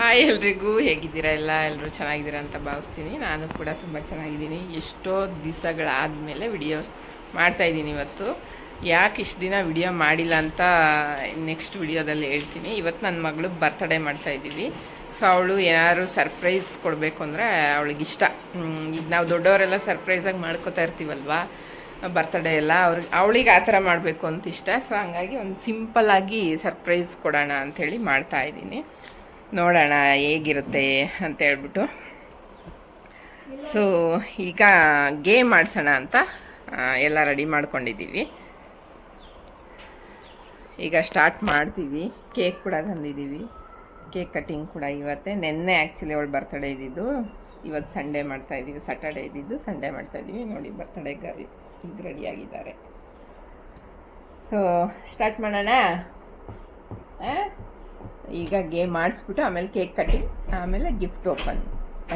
Hi ಎಲ್ರಿಗೂ, ಹೇಗಿದ್ದೀರಾ ಎಲ್ಲ? ಎಲ್ಲರೂ ಚೆನ್ನಾಗಿದ್ದೀರಾ ಅಂತ ಭಾವಿಸ್ತೀನಿ. ನಾನು ಕೂಡ ತುಂಬ ಚೆನ್ನಾಗಿದ್ದೀನಿ. ಎಷ್ಟೋ ದಿವಸಗಳಾದಮೇಲೆ ವಿಡಿಯೋ ಮಾಡ್ತಾಯಿದ್ದೀನಿ ಇವತ್ತು. ಯಾಕೆ ಇಷ್ಟು ದಿನ ವಿಡಿಯೋ ಮಾಡಿಲ್ಲ ಅಂತ ನೆಕ್ಸ್ಟ್ ವಿಡಿಯೋದಲ್ಲಿ ಹೇಳ್ತೀನಿ. ಇವತ್ತು ನನ್ನ ಮಗಳು ಬರ್ತ್ಡೇ ಮಾಡ್ತಾಯಿದ್ದೀವಿ ಸೊ ಅವಳು ಏನಾದ್ರು ಸರ್ಪ್ರೈಸ್ ಕೊಡಬೇಕು ಅಂದರೆ ಅವಳಿಗೆ ಇಷ್ಟ. ಈಗ ನಾವು ದೊಡ್ಡವರೆಲ್ಲ ಸರ್ಪ್ರೈಸಾಗಿ ಮಾಡ್ಕೋತಾ ಇರ್ತೀವಲ್ವಾ? ಬರ್ತ್ಡೇ ಎಲ್ಲ ಅವ್ರಿಗೆ ಅವಳಿಗೆ ಆ ಥರ ಮಾಡಬೇಕು ಅಂತ ಇಷ್ಟ. ಸೊ ಹಂಗಾಗಿ ಒಂದು ಸಿಂಪಲ್ಲಾಗಿ ಸರ್ಪ್ರೈಸ್ ಕೊಡೋಣ ಅಂಥೇಳಿ ಮಾಡ್ತಾ ಇದ್ದೀನಿ. ನೋಡೋಣ ಹೇಗಿರುತ್ತೆ ಅಂತ ಹೇಳ್ಬಿಟ್ಟು. ಸೊ ಈಗ ಗೇಮ್ ಆಡ್ಸೋಣ ಅಂತ ಎಲ್ಲ ರೆಡಿ ಮಾಡ್ಕೊಂಡಿದ್ದೀವಿ. ಈಗ ಸ್ಟಾರ್ಟ್ ಮಾಡ್ತೀವಿ. ಕೇಕ್ ಕೂಡ ತಂದಿದ್ದೀವಿ. ಕೇಕ್ ಕಟ್ಟಿಂಗ್ ಕೂಡ ಇವತ್ತೇ. ನಿನ್ನೆ ಆ್ಯಕ್ಚುಲಿ ಅವಳು ಬರ್ತಡೇ ಇದ್ದಿದ್ದು. ಇವತ್ತು ಸಂಡೇ ಮಾಡ್ತಾ ಇದ್ದೀವಿ. ಸ್ಯಾಟರ್ಡೇ ಇದ್ದಿದ್ದು ಸಂಡೇ ಮಾಡ್ತಾ ಇದ್ದೀವಿ. ನೋಡಿ ಬರ್ತಡೇಗೆ ಈಗ ರೆಡಿಯಾಗಿದ್ದಾರೆ ಸೊ ಸ್ಟಾರ್ಟ್ ಮಾಡೋಣ? ಈಗ ಗೇಮ್ ಮಾಡಿಸ್ಬಿಟ್ಟು ಆಮೇಲೆ ಕೇಕ್ ಕಟ್ಟಿಂಗ್ ಆಮೇಲೆ ಗಿಫ್ಟ್ ಓಪನ್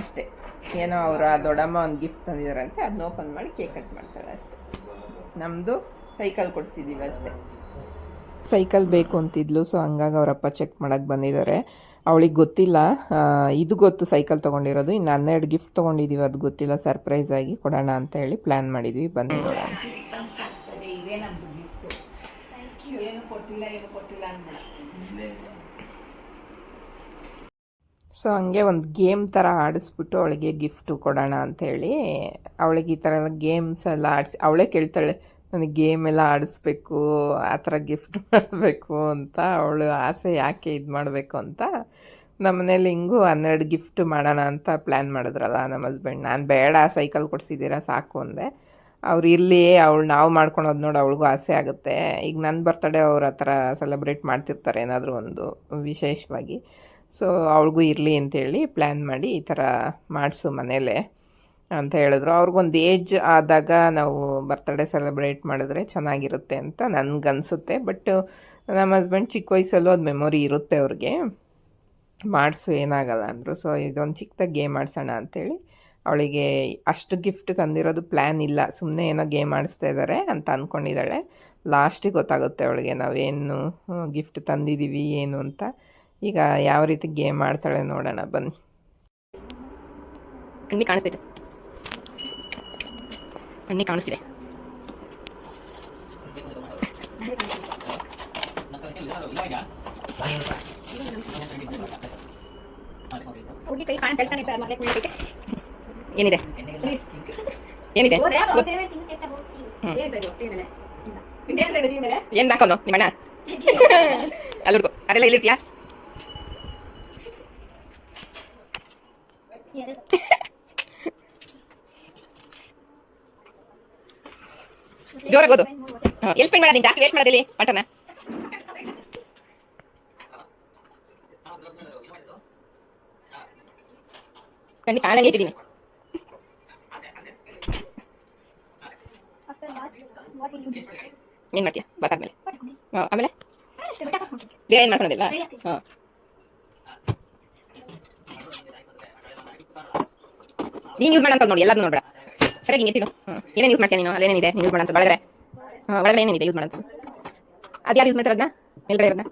ಅಷ್ಟೇ. ಏನೋ ಅವರ ದೊಡ್ಡಮ್ಮ ಒಂದು ಗಿಫ್ಟ್ ತಂದಿದ್ದಾರಂತೆ ಅದನ್ನ ಓಪನ್ ಮಾಡಿ ಕೇಕ್ ಕಟ್ ಮಾಡ್ತಾರೆ ಅಷ್ಟೇ. ನಮ್ಮದು ಸೈಕಲ್ ಕೊಡಿಸಿದ್ದೀವಿ ಅಷ್ಟೇ. ಸೈಕಲ್ ಬೇಕು ಅಂತಿದ್ಲು ಸೊ ಹಂಗಾಗಿ ಅವರಪ್ಪ ಚೆಕ್ ಮಾಡೋಕ್ಕೆ ಬಂದಿದ್ದಾರೆ. ಅವಳಿಗೆ ಗೊತ್ತಿಲ್ಲ ಇದು ಗೊತ್ತು ಸೈಕಲ್ ತೊಗೊಂಡಿರೋದು ಇನ್ನು ಹನ್ನೆರಡು ಗಿಫ್ಟ್ ತೊಗೊಂಡಿದ್ದೀವಿ ಅದು ಗೊತ್ತಿಲ್ಲ ಸರ್ಪ್ರೈಸ್ ಆಗಿ ಕೊಡೋಣ ಅಂತ ಹೇಳಿ ಪ್ಲ್ಯಾನ್ ಮಾಡಿದ್ವಿ ಬಂದು ನೋಡೋಣ ಇದೇ ನಮ್ದು ಗಿಫ್ಟ್ ಏನು ಕೊಟ್ಟಿಲ್ಲ ಏನು ಕೊಟ್ಟಿಲ್ಲ ಅನ್ಬೇಡ ಸೊ ಹಂಗೆ ಒಂದು ಗೇಮ್ ಥರ ಆಡಿಸ್ಬಿಟ್ಟು ಅವಳಿಗೆ ಗಿಫ್ಟು ಕೊಡೋಣ ಅಂಥೇಳಿ ಅವಳಿಗೆ ಈ ಥರ ಗೇಮ್ಸ್ ಎಲ್ಲ ಆಡಿಸಿ, ಅವಳೇ ಕೇಳ್ತಾಳೆ, ನನಗೆ ಗೇಮ್ ಎಲ್ಲ ಆಡಿಸ್ಬೇಕು, ಆ ಥರ ಗಿಫ್ಟ್ ಮಾಡಬೇಕು ಅಂತ ಅವಳು ಆಸೆ ಯಾಕೆ ಇದು ಮಾಡಬೇಕು ಅಂತ ನಮ್ಮ ಮನೇಲಿ ಹಿಂಗೂ ಹನ್ನೆರಡು ಗಿಫ್ಟ್ ಮಾಡೋಣ ಅಂತ ಪ್ಲ್ಯಾನ್ ಮಾಡಿದ್ರಲ್ಲ ನಮ್ಮ ಹಸ್ಬೆಂಡ್ ನಾನು ಬೇಡ ಸೈಕಲ್ ಕೊಡಿಸಿದ್ದೀರಾ ಸಾಕು ಅಂದೆ. ಅವ್ರು ಇರಲಿ, ಅವಳು ನಾವು ಮಾಡ್ಕೊಳೋದು ನೋಡಿ ಅವಳಿಗೂ ಆಸೆ ಆಗುತ್ತೆ. ಈಗ ನನ್ನ ಬರ್ತಡೇ ಅವ್ರು ಆ ಸೆಲೆಬ್ರೇಟ್ ಮಾಡ್ತಿರ್ತಾರೆ ಏನಾದರೂ ಒಂದು ವಿಶೇಷವಾಗಿ. ಸೊ ಅವಳಿಗೂ ಇರಲಿ ಅಂತೇಳಿ ಪ್ಲ್ಯಾನ್ ಮಾಡಿ ಈ ಥರ ಮಾಡಿಸು ಮನೇಲೆ ಅಂತ ಹೇಳಿದ್ರು. ಅವ್ರಿಗೊಂದು ಏಜ್ ಆದಾಗ ನಾವು ಬರ್ತಡೇ ಸೆಲೆಬ್ರೇಟ್ ಮಾಡಿದ್ರೆ ಚೆನ್ನಾಗಿರುತ್ತೆ ಅಂತ ನನಗನ್ಸುತ್ತೆ. ಬಟ್ ನಮ್ಮ ಹಸ್ಬೆಂಡ್ ಚಿಕ್ಕ ವಯಸ್ಸಲ್ಲೂ ಅದು ಮೆಮೊರಿ ಇರುತ್ತೆ ಅವ್ರಿಗೆ. ಮಾಡಿಸು ಏನಾಗಲ್ಲ ಅಂದರು. ಸೊ ಇದೊಂದು ಚಿಕ್ಕದಾಗಿ ಗೇಮ್ ಆಡಿಸೋಣ ಅಂತೇಳಿ ಅವಳಿಗೆ ಅಷ್ಟು ಗಿಫ್ಟ್ ತಂದಿರೋದು ಪ್ಲ್ಯಾನ್ ಇಲ್ಲ. ಸುಮ್ಮನೆ ಏನೋ ಗೇಮ್ ಆಡಿಸ್ತಾ ಇದ್ದಾರೆ ಅಂತ ಅಂದ್ಕೊಂಡಿದ್ದಾಳೆ ಲಾಸ್ಟಿಗೆ ಗೊತ್ತಾಗುತ್ತೆ ಅವಳಿಗೆ ನಾವೇನು ಗಿಫ್ಟ್ ತಂದಿದ್ದೀವಿ ಏನು ಅಂತ. ಈಗ ಯಾವ ರೀತಿ ಗೇಮ್ ಆಡ್ತಾಳೆ ನೋಡೋಣ ಬನ್ನಿ. ಕಣ್ಣಿ ಕಾಣಿಸ್ತಿದೆ. ಕಣ್ಣಿ ಕಾಣಿಸ್ತಿದೆ. ಏನಿದೆ? ಏನಿದೆ? ಏನ್ ಹಾಕೊಂಡು ನಿಮ್ಮಣ್ಣ ಅಲ್ಲಿ ಹುಡುಗು ಅದೆಲ್ಲ ಎಲ್ಲಿರ್ತೀಯಾ? ಜೋರಾಗಿ ಓದು ಎಲ್ಲಿ ಸ್ಪೆಂಡ್ ಮಾಡೋದು ಜಾಸ್ತಿ ವೇಸ್ಟ್ ಮಾಡೋದಿಲ್ಲಿ, ಮಟನ? ಕಣ್ಣಿ ಕಾಣಂಗೆ ಇಟ್ಟಿದ್ದೀನಿ. ಏನ್ ಮಾಡ್ತೀಯ? ಬತ್ತಾದ್ಮೇಲೆ ಆಮೇಲೆ? ಬೇರೆ ಏನ್ ಮಾಡ್ಕೊಳೋದಿಲ್ಲ ಹಾ. ನೀನ್ ಯೂಸ್ ಮಾಡಂತ ನೋಡಿ ಎಲ್ಲದನ್ನು ನೋಡ್ಬೇಡ. ಸರಿ, ಹಿಂಗೆ ಇಟ್ಟಿಡು ಹ್ಮ್. ಏನೇನು ಯೂಸ್ ಮಾಡ್ತೀಯ ನೀನು? ಅಲ್ಲೇನೇನಿದೆ ನೀನು ಯೂಸ್ ಮಾಡಂತ ಒಳಗಡೆ ಹಾಂ ಒಳಗಡೆ ಏನೇನಿದೆ ಯೂಸ್ ಮಾಡಂತ ಅದು ಯಾರು ಯೂಸ್ ಮಾಡ್ತಾರೆ ಅದನ್ನ ಮೇಲ್ಗಡೆ ಇರೋದನ್ನ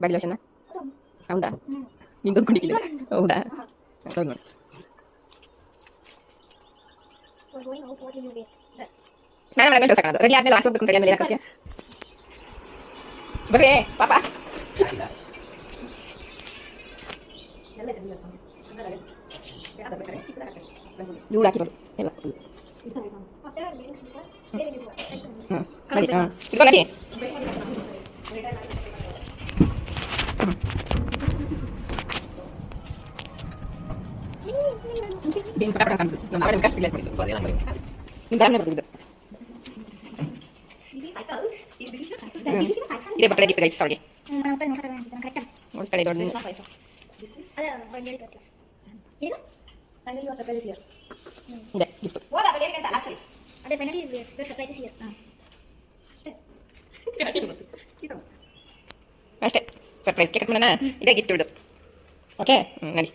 ಬಾಡಿ ಲೋಷನ್ನ ಹೌದಾ? ನಿಂಗೆ ಅಂದ್ಕೊಂಡಿಲ್ಲ ಹೌದಾ? ಹೌದು ನೋಡಿ. ಸ್ನಾನ ಮಾಡಕ್ಕೆ ಡ್ರೆಸ್ ಹಾಕೋದು ರೆಡಿ ಆದ್ಮೇಲೆ ವಾಶ್ ಹೋಗ್ಬೇಕು ಅಂತ ಹೇಳಿ ಆಮೇಲೆ ಏನಾಗ್ತೀಯ ಬರ್ರಿ ಪಾಪ. ಇವ್ಳು ಹಾಕಿರೋದು ಎಲ್ಲ ಹ್ಞೂ ನಡಿ ಹಾಂ ಇಟ್ಕೊ ನಡಿ ನೀನು ಪಟ ಪಟ ಕಾಣ್ಬಿಡು ನಮ್ಮ ಅವಳ ಕಷ್ಟ ಇಲ್ಲ ಮಾಡಿದ್ದು ನಿಮ್ಮ ಬರನೇ ಬರ್ತಿದ್ದು ಇದೇ ಬರ್ತಡೆ ಗಿಫ್ಟ್ ಗೈಸ್ ಅವಳಿಗೆ ಓಡಿಸ್ತಾಳೆ ದೊಡ್ಡ ಇದೆ ಗಿಫ್ಟ್ ಅದೇ ಫೈನಲಿ ಸರ್ಪ್ರೈಸಸ್ ಇಯರ್ ಅಷ್ಟೇ ಸರ್ಪ್ರೈಸ್ ಕೇಕ್ ಮಾಡೋಣ ಇದೇ ಗಿಫ್ಟ್ ಇಡು ಓಕೆ ಹ್ಞೂ ನಡಿ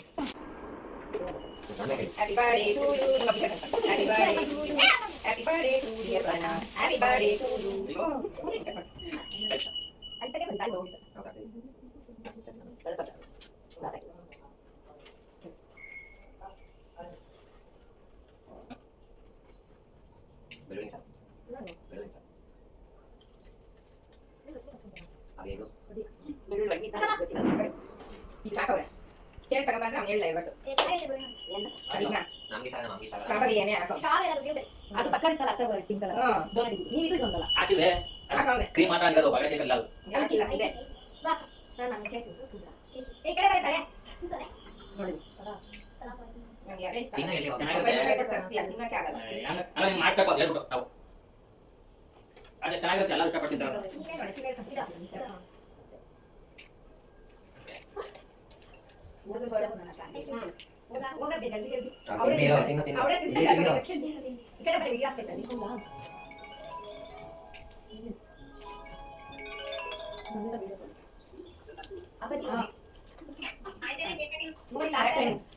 Happy birthday to you. Happy birthday to you. Happy birthday to dear Rana. Happy birthday to you. ಗೊತ್ತಿಲ್ಲ ಈಗ ಹಾಕವ್ರೆ ಕೇಳಿ ತಗೊಬಂದ್ರೆ ಅವ್ನು ಹೇಳ ಇರ್ಬೇಕು ಏನು ಅಡಿನ ನಮ್ಗೆ ಸಾಲ ನಮ್ಗೆ ಸಾಲ ಸ್ಟ್ರಾಬೆರಿ ಏನೇ ಹಾಕೋ ಅದು ಪಕ್ಕ ಇರ್ತಲ್ಲ ಹತ್ರ ಪಿಂಕ್ ಕಲರ್ ಹಾ. ನೀವು ಇದು ಇದೊಂದಲ್ಲ ಹಾಕಿವೆ ಕ್ರೀಮ್ ಮಾತ್ರ ಹಾಕಿಲ್ಲ ಇದೆ ಈ ಕಡೆ ನೋಡಿ ತಿನ್ನು ಎಲ್ಲಿ ಆಗಲ್ಲ ಅಲ್ಲ ಅಲ್ಲ ನೀವು ಮಾಡ್ಬೇಕು ಅಂತ ಹೇಳ್ಬಿಟ್ಟು ನಾವು ಅದೇ ಚೆನ್ನಾಗಿರುತ್ತೆ. ಎಲ್ಲ ಇಷ್ಟಪಟ್ಟಿದ್ದಾರೆ ತಿನ್ನು ತಿನ್ನು ತಿನ್ನು ಇಲ್ಲಿ ತಿನ್ನು ಥ್ಯಾಂಕ್ ಯು ಥ್ಯಾಂಕ್ ಯು ಬಾಬಾ ದೊಡ್ಡ ಮಕ್ಕಳು ಬಾಬಾ ನನ್ನ ಬಿಟ್ಟು ಹಾಕಿ ಬಿಟ್ಕೊಳ್ಳೋ ಒಳಗೆ. ಎಲ್ಲ ಅವ್ರ ಮನೇಲಿ ನಾವೇನು gift ತಂದಿಲ್ಲ. ಹ್ಮ್. ಸೇರು ಬರ್ತಾನೋ ಅಂತ. ರೂಪಾಂತರ ಸೇರು ಹೋಗ್ಲಿ ಬರ್ತಾನೆ. ತಿನ್ಸು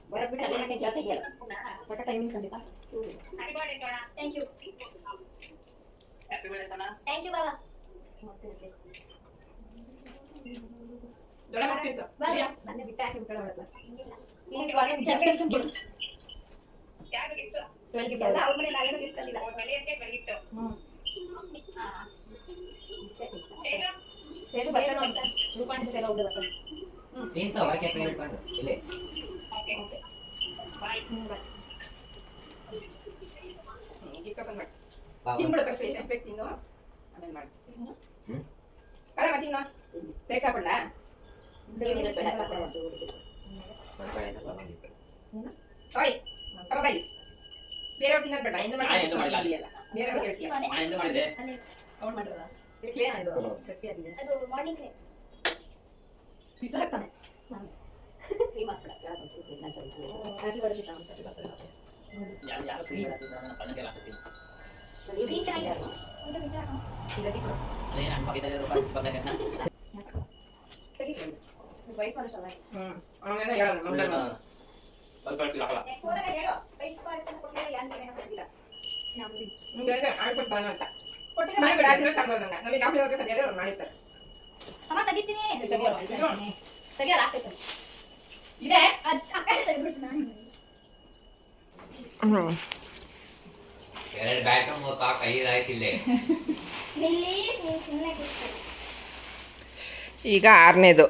ಹೊರಗೆ ಕೈ ಹಿಡ್ಕೊಂಡು ಇಲ್ಲಿ ಹ್ಮ್, ಬಾ. ಹ್ಮ್, ಈ ಚಿಕ್ಕ open ಮಾಡು. ಬಾ, ಬಾ. ತಿನ್ಬಿಡು first ಎಷ್ಟು ಬೇಕು ತಿನ್ನು. ಆಮೇಲೆ ಮಾಡು. ಹ್ಮ್. ಕಳಮ ತಿನ್ನು. ಓಯ್, ಅಪ್ಪ ಬೈ. ಬೇರೆಯವ್ರು ತಿನ್ನೋದು ಬೇಡ ಎಂದು ಮಾಡಿಲ್ಲ. ಬೇರೆಯವ್ರು ಹೇಳ್ತೀಯ ಮಾಡಿದೆ ಕೌಂಟ್ ಮಾಡಿರೋದಾ? ಇದು clean ಆಗಿದೆ. ಹ್ಮ್. ಗಟ್ಟಿಯಾಗಿದೆ. ಅದು ಮಾರ್ನಿಂಗ್ ಬಿಸಾಕ್ತಾನೆ. ಅಂತ ಯಾರು ಯಾರು ಫ್ರೀ ನನ್ನ ಹಾಕ್ತೀನಿ. ಅದೇ ಪಕ್ಕದಲ್ಲಿ ವೈಟ್ ಫಾರೆಸ್ಟ್ ಅಲ್ಲ ಹ್ಮ್. ಎರಡು ಬ್ಯಾಟ್ ಮೂರು ಕಾಕ್ ಐದು ಈಗ ಆರನೇದು.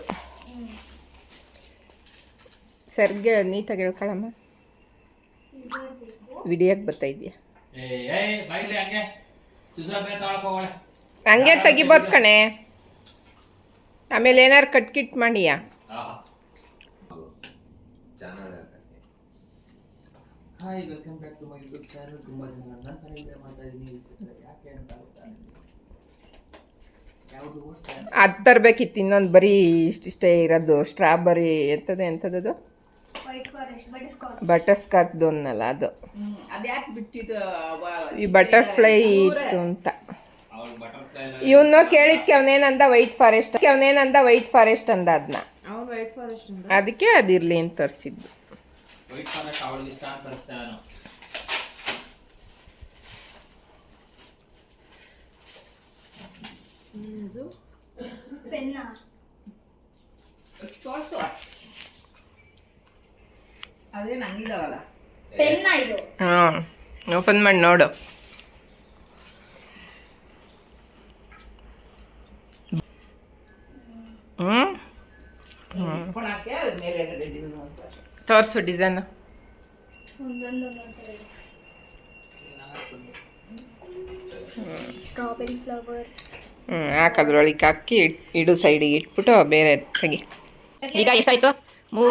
ಸರ್ಗೆ ನೀಟಾಗಿ ಹೇಳ್ಕೊಳಮ್ಮ. ವಿಡಿಯೋಕ್ಕೆ ಬರ್ತಾ ಇದೆಯಾ ಏಯ್ ಬೈಕ್ಲಿ ಹಂಗೆ. ತೆಗಿಬೋದು ಕಣೆ. ಆಮೇಲೆ ಏನಾರು ಕಟ್ ಕಿಟ್ ಮಾಡಿಯಾ hi welcome back to my YouTube channel ತುಂಬ ಜನ ನನ್ನ ತಲೆಗೆ ಮಾಡ್ತಾ ಇದ್ದೀನಿ ಯಾಕೆ ಅಂತ? ಯಾವುದು ಅದು ತರಬೇಕಿತ್ತು ಇನ್ನೊಂದು ಬರೀ ಇಷ್ಟಿಷ್ಟೇ ಇರೋದು ಸ್ಟ್ರಾಬೆರಿ ಎಂಥದ್ದು ಎಂಥದ್ದು white forest but scotch butter ಸ್ಕಾಚ್ದು ಅನ್ನಲ್ಲ ಅದು. ಅದ್ಯಾಕೆ ಬಿಟ್ಟಿದ್ದು ಈ ಬಟರ್ಫ್ಲೈ ಇತ್ತು ಅಂತ. ಇವನು ಕೇಳಿದ್ಕೆ ಅವನೇನಂದ ವೈಟ್ ಫಾರೆಸ್ಟ್ ಅವನೇನಂದ ವೈಟ್ ಫಾರೆಸ್ಟ್ ಅಂದ ಅದನ್ನ ಅವ್ನು ವೈಟ್ ಫಾರೆಸ್ಟ್ ಅದಕ್ಕೆ ಅದಿರ್ಲಿ ಅಂತ ತರಿಸಿದ್ದು. ವೈಟ್ ಫಾರೆಸ್ಟ್ ಅವಳಿಗೆ ಇಷ್ಟ ಅಂತ ತರಿಸ್ದೆ ನಾನು ಪೆನ್ನ ತೋರ್ಸು ಅದೇನು ಹಂಗಿದಾವಲ್ಲ ಪೆನ್ನ ಇದು ಹಾಂ ಓಪನ್ ಮಾಡಿ ನೋಡು. ಹ್ಞೂ ತೋರಿಸು ಡಿಸೈನ್ ಒಂದೊಂದೊಂದು ಸ್ಟ್ರಾಬೆರಿ ಫ್ಲವರ್. ಹ್ಞೂ ಹಾಕದ್ರೊಳಗೆ ಹಾಕಿ ಇಡ್- ಇಡು ಸೈಡಿಗೆ ಇಟ್ಬಿಟ್ಟು ಬೇರೆ ತೆಗಿ. ಈಗ ಎಷ್ಟಾಯ್ತು ಮೂ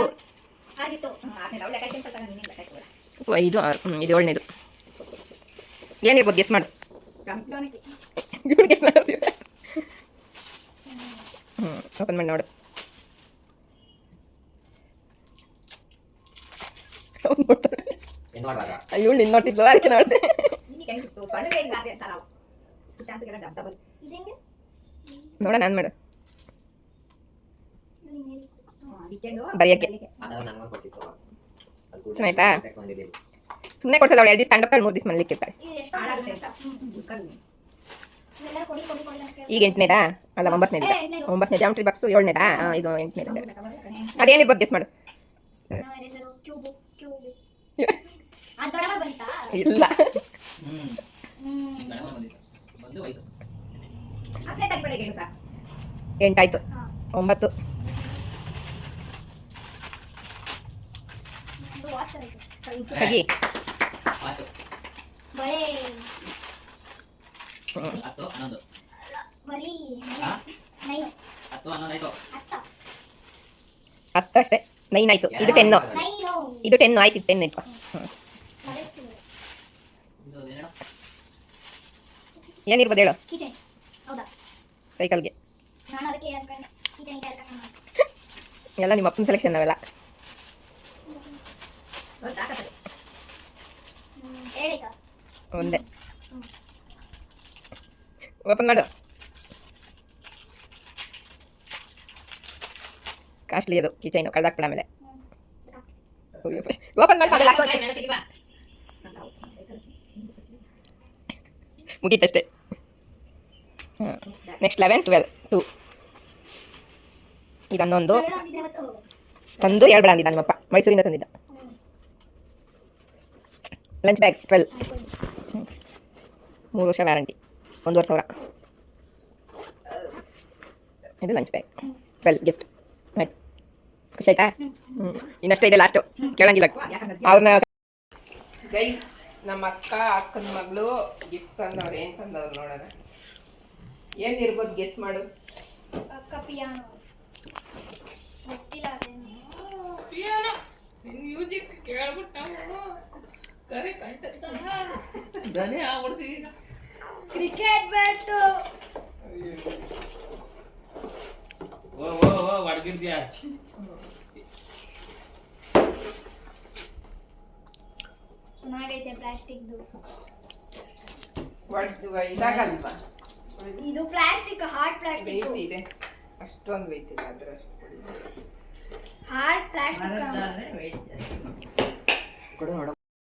ಐದು ಆರು ಹ್ಞೂ ಇದು ಏಳನೇದು ಏನಿರ್ಬೋದು ಗೆಸ್ ಮಾಡು. ಹ್ಞೂ ಓಪನ್ ಮಾಡಿ. ನೋಡು. ಏನು ನಿನ್ ಇವಳು ನಿನ್ನ ನೋಟಿದ್ಲು ಅದಕ್ಕೆ ನೋಡಿದೆ ಇದೇಂಗೆ ನೋಡ ನಾನು ಮಾಡು ಇದು ಬರೆಯೋಕ್ಕೆ text ಸುಮ್ಮನೆ ಕೊಡ್ಸೋದು ಅವಳು ಎರಡು ದಿವಸ ಸ್ಟ್ಯಾಂಡಪ್ ಮೂರು ದಿವಸ ಮನೇಲಿಕ್ಕಿರ್ತಾಳೆ ಎಷ್ಟು ಆಗುತ್ತೆ ಅಂತ ಇವೆಲ್ಲ ಕೊಡಿ ಕೊಡಿ ಕೊಡಿ ಈಗ ಎಂಟನೇದಾ ಅಲ್ಲ ಒಂಬತ್ತನೇ ಏ, ಎಂಟ್ನೇದು. ಒಂಬತ್ತನೇ ಜಾಮಿಟ್ರಿ ಬಾಕ್ಸ್ ಏಳನೇದಾ ಇದು ಇದು ಎಂಟನೇದು ಅದೇನಿರ್ಬೋದು ಗೆಸ್ ಮಾಡು ಹೆಸರು ಕ್ಯೂಬ್ ಕ್ಯೂಬ್ ಅದು ಬಂತಾ ಇಲ್ಲ ಎಂಟಾಯ್ತು. ಒಂಬತ್ತು ಹಾಗೆ ಆಯ್ತು ಬಳೆ ಹತ್ತು ಹನ್ನೊಂದು ಬರೀ ಹಾ? ನೈನು ಹತ್ತು ಹನ್ನೊಂದು ಆಯ್ತು ಹತ್ತ ಹತ್ತು ಅಷ್ಟೇ. ನೈನ್ ಆಯಿತು. ಇದು ಟೆನ್ನು. ನೈನು. ಇದು ಟೆನ್ನು ಆಯ್ತು ಟೆನ್ ಇಟ್ಕೊ ಇದು ಏನಿರ್ಬೋದು ಹೇಳು. ಸೈಕಲ್ಗೆ ಎಲ್ಲ ನಿಮ್ಮ ಅಪ್ಪನ ಸೆಲೆಕ್ಷನ್ ಅವೆಲ್ಲ ಒಂದೇ. ಓಪನ್ ಮಾಡು. ಕಾಸ್ಟ್ಲಿ ಅದು ಕೀಚೈನು ಕಳ್ದಾಕ್ಬಿಡ ಆಮೇಲೆ. ಓಪನ್ ಮಾಡಿ ಮುಗೀತಷ್ಟೇ ನೆಕ್ಸ್ಟ್ ಲೆವೆನ್ ಟ್ವೆಲ್ ಟು ಈಗ ಹನ್ನೊಂದು. ತಂದು ಹೇಳ್ಬೇಡ ಅಂದಿದ್ದ ನಿಮ್ಮಪ್ಪ. ಮೈಸೂರಿಂದ ತಂದಿದ್ದ. ಲಂಚ್ ಬ್ಯಾಗ್ ಟ್ವೆಲ್ ಮೂರು ವರ್ಷ ವ್ಯಾರಂಟಿ. ಒಂದೂವರೆ ಸಾವಿರ. ಇದು ಲಂಚ್ ಬ್ಯಾಗ್ ಟ್ವೆಲ್ ಗಿಫ್ಟ್ ಆಯ್ತು. ಖುಷಿ ಆಯ್ತಾ? ಹ್ಞೂ ಇನ್ನಷ್ಟೇ ಇದೆ ಲಾಸ್ಟು ಕೇಳಂಗಿಲ್ಲ. ಅವ್ರನ್ನ ಗೈಸ್ ನಮ್ಮ ಅಕ್ಕ ಅಕ್ಕನ ಮಗಳು ಗಿಫ್ಟ್ ತಂದವ್ರು ಏನು ತಂದವ್ರು ನೋಡೋಣ. ಏನು ಇರ್ಬೋದು ಗೆಸ್ ಮಾಡು. ಅಕ್ಕ ಪಿಯಾನೋ ಗೊತ್ತಿಲ್ಲ ಅದೇನು. ಮ್ಯೂಸಿಕ್ ಕೇಳ್ಬಿಟ್ಟು ಕರೆ ದನೇ ಆಗ್ಬಿಡ್ತೀವಿ ಈಗ ಕ್ರಿಕೆಟ್ ಬ್ಯಾಟು ಓ ಓ ಓ ಹೊಡ್ಗಿರ್ತೀಯ ಚೆನ್ನಾಗೈತೆ ಪ್ಲಾಸ್ಟಿಕ್ದು ಒಡ್ದು ಇದಾಗಲ್ವಾ? ಇದು ಪ್ಲಾಸ್ಟಿಕ್ ಹಾರ್ಡ್ ಪ್ಲಾಸ್ಟಿಕ್ ವೆಯ್ಟ್ ಇದೆ. ಅಷ್ಟೊಂದು ವೆಯ್ಟ್ ಇಲ್ಲ ಅದ್ರ ಹಾರ್ಡ್ ಪ್ಲಾಸ್ಟಿಕ್ ಕೊಡು ನೋಡು.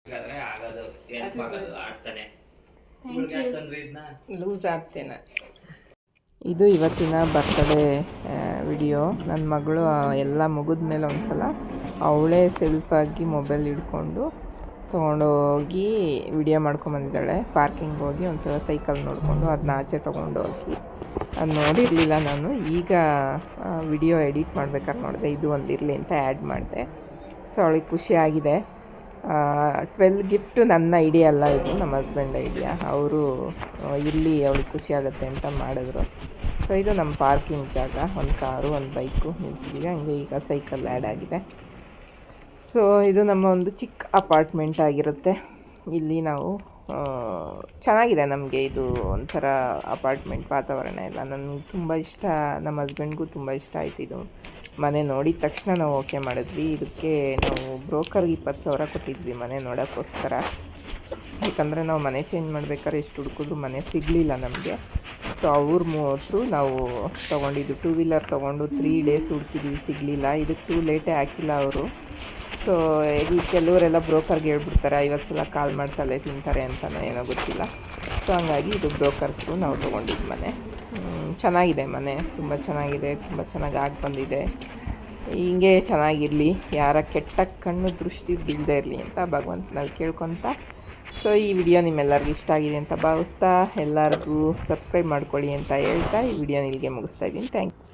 ಹಾಗಾದ್ರೆ ಆಗೋದು ಹೆಲ್ಪ್ ಆಗೋದು ಆಡ್ತಾನೆ. ಲೂಸ್ ಆಗ್ತೇನೆ. ಇದು ಇವತ್ತಿನ ಬರ್ತ್ಡೇ ವಿಡಿಯೋ ನನ್ನ ಮಗಳು ಎಲ್ಲ ಮುಗಿದ ಮೇಲೆ ಒಂದ್ಸಲ ಅವಳೇ ಸೆಲ್ಫಾಗಿ ಮೊಬೈಲ್ ಹಿಡ್ಕೊಂಡು ತೊಗೊಂಡೋಗಿ ವಿಡಿಯೋ ಮಾಡ್ಕೊಂಬಂದಿದ್ದಾಳೆ ಪಾರ್ಕಿಂಗ್ ಹೋಗಿ ಒಂದ್ಸಲ ಸೈಕಲ್ ನೋಡಿಕೊಂಡು ಅದನ್ನ ಆಚೆ ತೊಗೊಂಡೋಗಿ. ಅದು ನೋಡಿರಲಿಲ್ಲ ನಾನು. ಈಗ ವಿಡಿಯೋ ಎಡಿಟ್ ಮಾಡ್ಬೇಕಾದ್ರೆ ನೋಡಿದೆ. ಇದು ಒಂದು ಇರಲಿ ಅಂತ ಆ್ಯಡ್ ಮಾಡಿದೆ. ಸೊ ಅವಳಿಗೆ ಖುಷಿ ಆಗಿದೆ. ಟ್ವೆಲ್ ಗಿಫ್ಟ್ ನನ್ನ ಐಡಿಯಾ ಅಲ್ಲ ಇದು, ನಮ್ಮ ಹಸ್ಬೆಂಡ್ ಐಡಿಯಾ ಅವರು ಇಲ್ಲಿ ಅವಳಿಗೆ ಖುಷಿ ಆಗುತ್ತೆ ಅಂತ ಮಾಡಿದ್ರು. ಸೊ ಇದು ನಮ್ಮ ಪಾರ್ಕಿಂಗ್ ಜಾಗ. ಒಂದು ಕಾರು, ಒಂದು ಬೈಕು ನಿಲ್ಸಿದ್ದೀವಿ ಹಂಗೆ ಈಗ ಸೈಕಲ್ ಆ್ಯಡ್ ಆಗಿದೆ. ಸೊ ಇದು ನಮ್ಮ ಒಂದು ಚಿಕ್ಕ ಅಪಾರ್ಟ್ಮೆಂಟ್ ಆಗಿರುತ್ತೆ. ಇಲ್ಲಿ ನಾವು ಚೆನ್ನಾಗಿದೆ ನಮಗೆ ಇದು ಒಂಥರ ಅಪಾರ್ಟ್ಮೆಂಟ್ ವಾತಾವರಣ ಎಲ್ಲ. ನನಗೆ ತುಂಬ ಇಷ್ಟ ನಮ್ಮ ಹಸ್ಬೆಂಡ್ಗೂ ತುಂಬ ಇಷ್ಟ ಆಯ್ತು ಇದು. ಮನೆ ನೋಡಿದ ತಕ್ಷಣ ನಾವು ಓಕೆ ಮಾಡಿದ್ವಿ. ಇದಕ್ಕೆ ನಾವು ಬ್ರೋಕರ್ಗೆ ಇಪ್ಪತ್ತು ಸಾವಿರ ಕೊಟ್ಟಿದ್ವಿ ಮನೆ ನೋಡೋಕ್ಕೋಸ್ಕರ. ಯಾಕಂದರೆ ನಾವು ಮನೆ ಚೇಂಜ್ ಮಾಡ್ಬೇಕಾದ್ರೆ ಇಷ್ಟು ಹುಡುಕಿದ್ರು ಮನೆ ಸಿಗಲಿಲ್ಲ ನಮಗೆ. ಸೊ ಅವ್ರ ಮೂವತ್ತು ನಾವು ತೊಗೊಂಡಿದ್ದು ಟೂ ವೀಲರ್ ತೊಗೊಂಡು ತ್ರೀ ಡೇಸ್ ಹುಡುಕಿದ್ವಿ. ಸಿಗಲಿಲ್ಲ. ಇದಕ್ಕೆ ಟೂ ಲೇಟೇ ಹಾಕಿಲ್ಲ ಅವರು. ಸೊ ಈ ಕೆಲವರೆಲ್ಲ ಬ್ರೋಕರ್ಗೆ ಹೇಳ್ಬಿಡ್ತಾರೆ, ಐವತ್ತು ಸಲ ಕಾಲ್ ಮಾಡ್ತಲೇ ತಿಂತಾರೆ ಅಂತಲೋ ಏನೋ ಗೊತ್ತಿಲ್ಲ. ಸೊ ಹಂಗಾಗಿ ಇದು ಬ್ರೋಕರ್ ಥ್ರೂ ನಾವು ತೊಗೊಂಡಿದ್ದು ಮನೆ. ಚೆನ್ನಾಗಿದೆ ಮನೆ. ತುಂಬ ಚೆನ್ನಾಗಿದೆ, ತುಂಬ ಚೆನ್ನಾಗಿ ಆಗಿ ಬಂದಿದೆ. ಹಿಂಗೆ ಚೆನ್ನಾಗಿರಲಿ, ಯಾರ ಕೆಟ್ಟ ಕಣ್ಣು ದೃಷ್ಟಿ ಬೀಳದೇ ಇರಲಿ ಅಂತ ಭಗವಂತನಲ್ಲಿ ಕೇಳ್ಕೊತ. ಸೊ ಈ ವಿಡಿಯೋ ನಿಮ್ಮೆಲ್ಲರಿಗೂ ಇಷ್ಟ ಆಗಿದೆ ಅಂತ ಭಾವಿಸ್ತಾ, ಎಲ್ಲರಿಗೂ ಸಬ್ಸ್ಕ್ರೈಬ್ ಮಾಡ್ಕೊಳ್ಳಿ ಅಂತ ಹೇಳ್ತಾ, ಈ ವಿಡಿಯೋ ಇಲ್ಲಿಗೆ ಮುಗಿಸ್ತಾ ಇದ್ದೀನಿ. Thank you